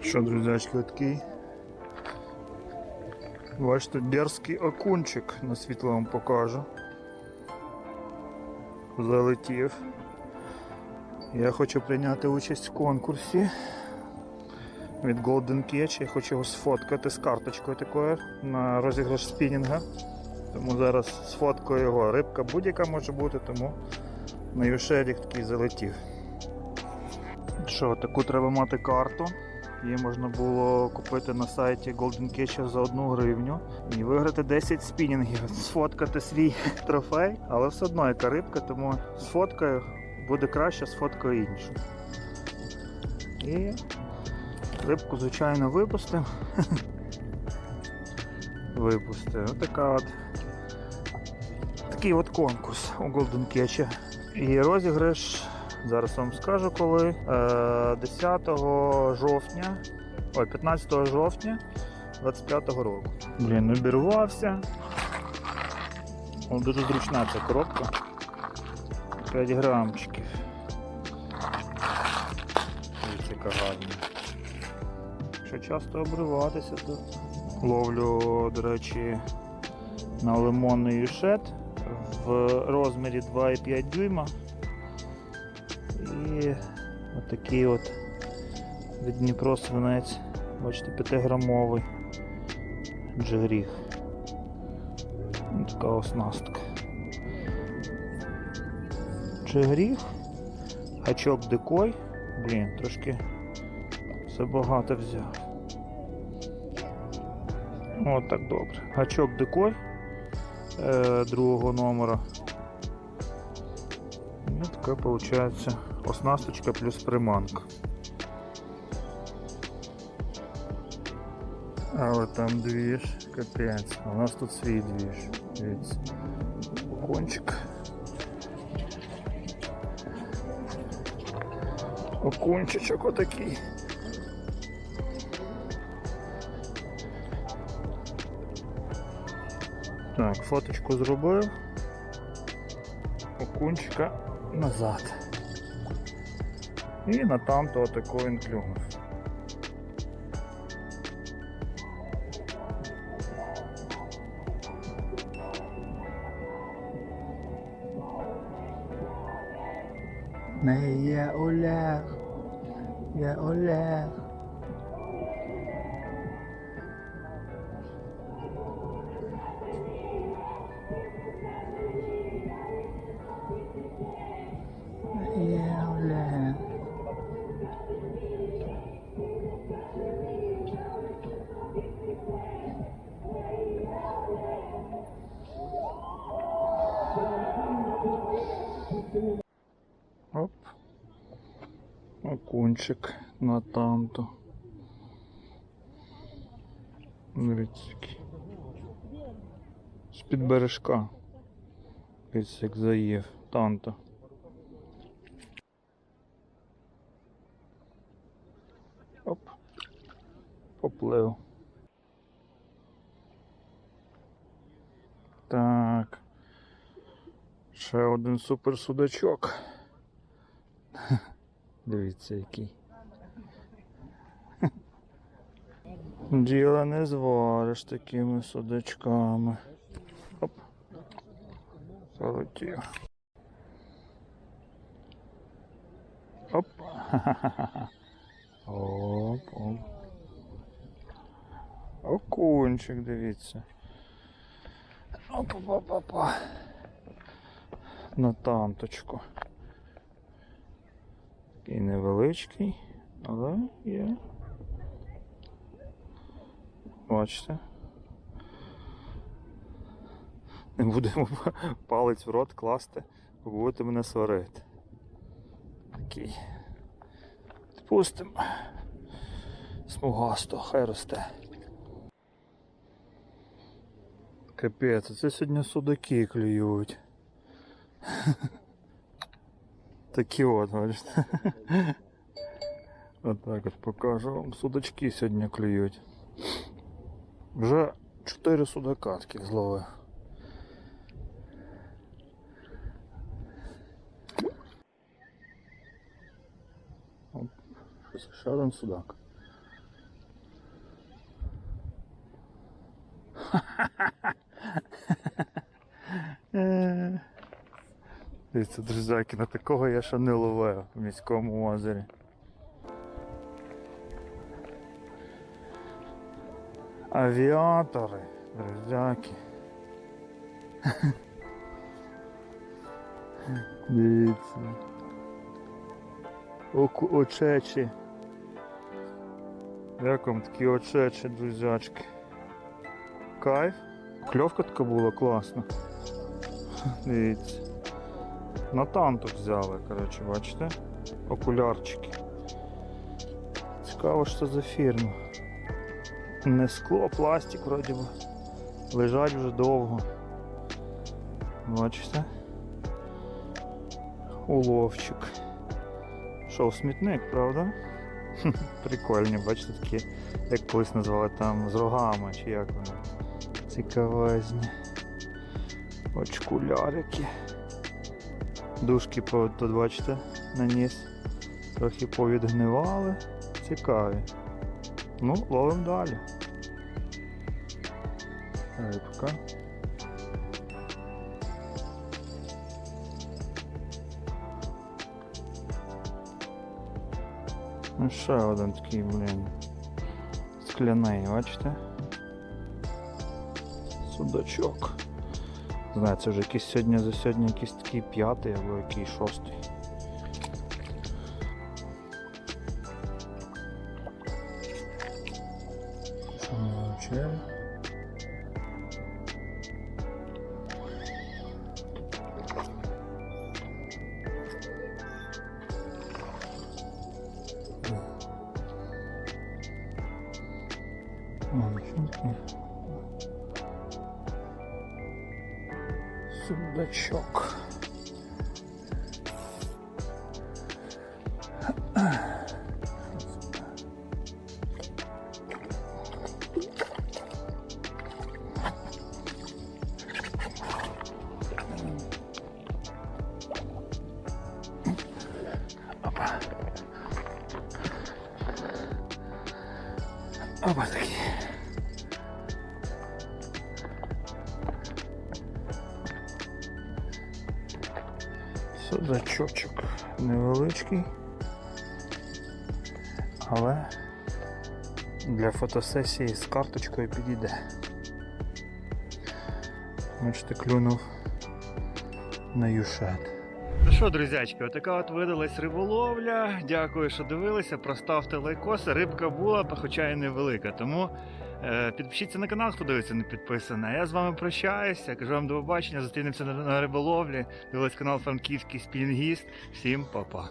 Що, друзячки, такий. Бачите, дерзкий окунчик на світло вам покажу. Залетів. Я хочу прийняти участь в конкурсі від Golden Catch. Я хочу його сфоткати з карточкою такою на розіграш спінінга. Тому зараз сфоткаю його. Рибка будь-яка може бути, тому на юшелік такий залетів. Що, таку треба мати карту. Її можна було купити на сайті Golden Catch за 1 гривню і виграти 10 спінінгів, сфоткати свій трофей, але все одно яка рибка, тому сфоткаю, буде краще, сфоткаю іншу. І рибку, звичайно, випустимо. Випустив. Отака от. Такий от конкурс у Golden Catch. І розіграш Зараз вам скажу коли. Е, 10 жовтня, ой, 15 жовтня 25-го року. Блін, обірвався. О, дуже зручна ця коробка. 5 грамчиків. Яка гарна. Якщо часто обриватися, то ловлю, до речі, на лимонний юшет в розмірі 2,5 дюйма. І отакий от від Дніпро свинець, бачите, 5-грамовий джигріг. Така оснастка. Джигріг, гачок дикой. Блін, трошки все багато взяв. От так добре. Гачок дикой е, другого номера. І така виходить оснасточка плюс приманка. Але там двіж, капець. У нас тут свій двіж. Дивіться. Окончик. Окончичок отакий. Так, фоточку зробив. Окунчика назад. І на тамто отако він. Не є Олег, є Олег. Оп. Окунчик на танту. Дивіться. З-під бережка. Дивіться, як заїв. Танто. Оп. Поплив. Так. Ще один супер судачок. Дивіться який. Діла не звариш такими судачками. Оп. Полетів. Оп. Оп, оп. Окунчик, дивіться. Опа-па-па-па. На танточку. Такий невеличкий, але є. Бачите. Не будемо палець в рот класти, бо будете мене сварити. Такий. Спустимо. Смугасто, хай росте. Капець, це сьогодні судаки клюють. Такі от, бачите. Отак от покажу вам. Судачки сьогодні клюють. Вже 4 судака таких зловив. Один судак. Дивіться, друзяки, на такого я ще не ловив в міському озері. Авіатори, друзяки. Дивіться. Оку очечі. Як вам такі очечі, друзячки? Кайф. Кльовка така була класна. Дивіться. На танту взяли, коротше, бачите? Окулярчики. Цікаво, що за фірма. Не скло, пластик вроді би. Лежать вже довго. Бачите? Уловчик. Що, смітник, правда? Прикольні, бачите, такі, як колись назвали там з рогами, чи як вони. Цікавезні. Очкулярики. Дужки тут, бачите, наніс. Трохи повідгнивали. Цікаві. Ну, ловимо далі. Рибка. Ну, ще один такий, блін. Скляний, бачите? Судачок. Не Знаю, це вже якийсь сьогодні за сьогодні якийсь такий п'ятий або який шостий. Що ми вивчили? Маленький. Судачочок невеличкий, але для фотосесії з карточкою підійде. Бачите, клюнув на юшет. Ну що, друзячки, отака от видалась риболовля. Дякую, що дивилися. Проставте лайкоси. Рибка була, хоча і невелика. Тому підпишіться на канал, хто дивиться, не підписаний. Я з вами прощаюся. Кажу вам до побачення. Зустрінемося на, на риболовлі. Дивились канал Франківський Спінгіст. Всім па-па.